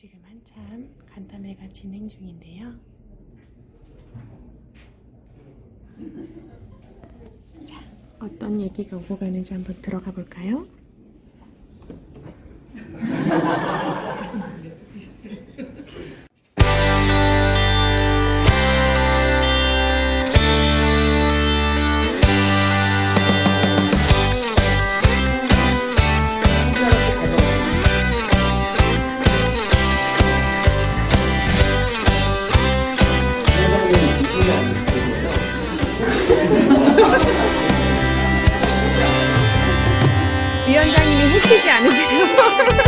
지금 한참 간담회가 진행 중인데요. 자, 어떤 얘기가 오고 가는지 한번 들어가 볼까요? 위원장님이 해치지 않으세요?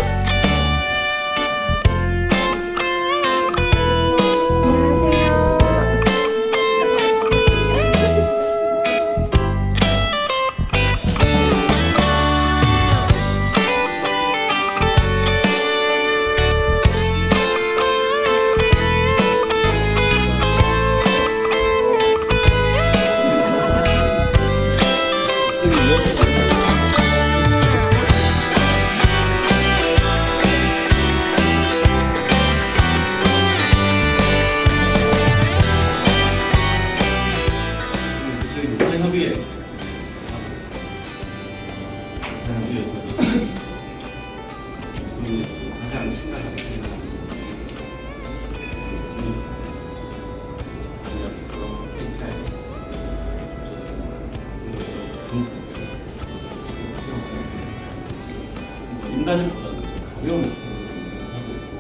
인간보다도 좀 가벼운 목소리를 하고 있고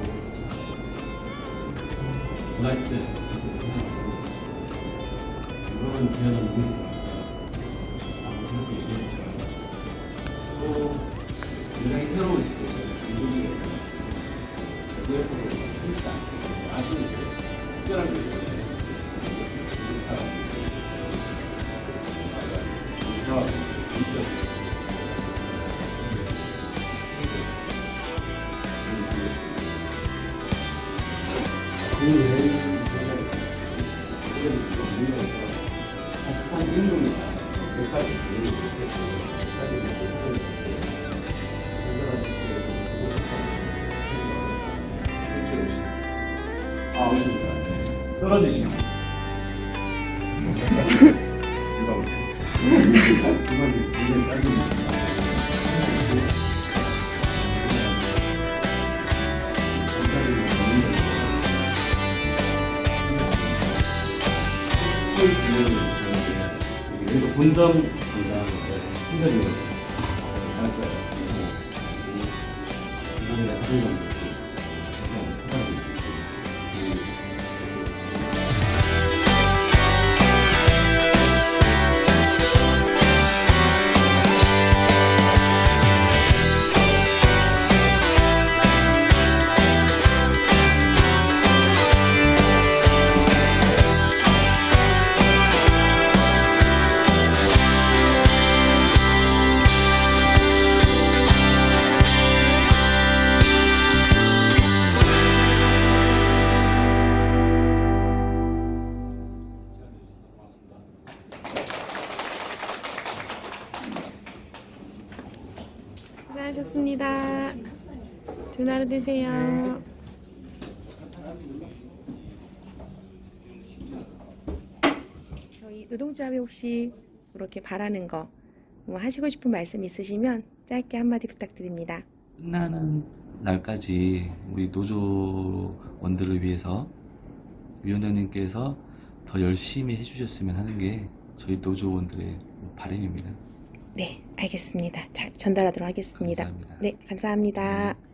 라이트 이거는 그냥 모르겠어. 아무 그렇게 얘기했지만 또 굉장히 새로운 시대에 중국이 그에서 흔치 않고 아주 이제 특별한 일들을 잘 인정하고 아, 오십니다. 네. 떨어지시면. 그래서 본점 관광 신경을 할 거예요. 지금의 하루 정도 그 수고하셨습니다. 좋은 하루 되세요. 저희 노동조합이 혹시 이렇게 바라는 거, 뭐 하시고 싶은 말씀 있으시면 짧게 한마디 부탁드립니다. 끝나는 날까지 우리 노조원들을 위해서 위원장님께서 더 열심히 해주셨으면 하는 게 저희 노조원들의 바람입니다. 네, 알겠습니다. 잘 전달하도록 하겠습니다. 감사합니다. 네, 감사합니다. 네.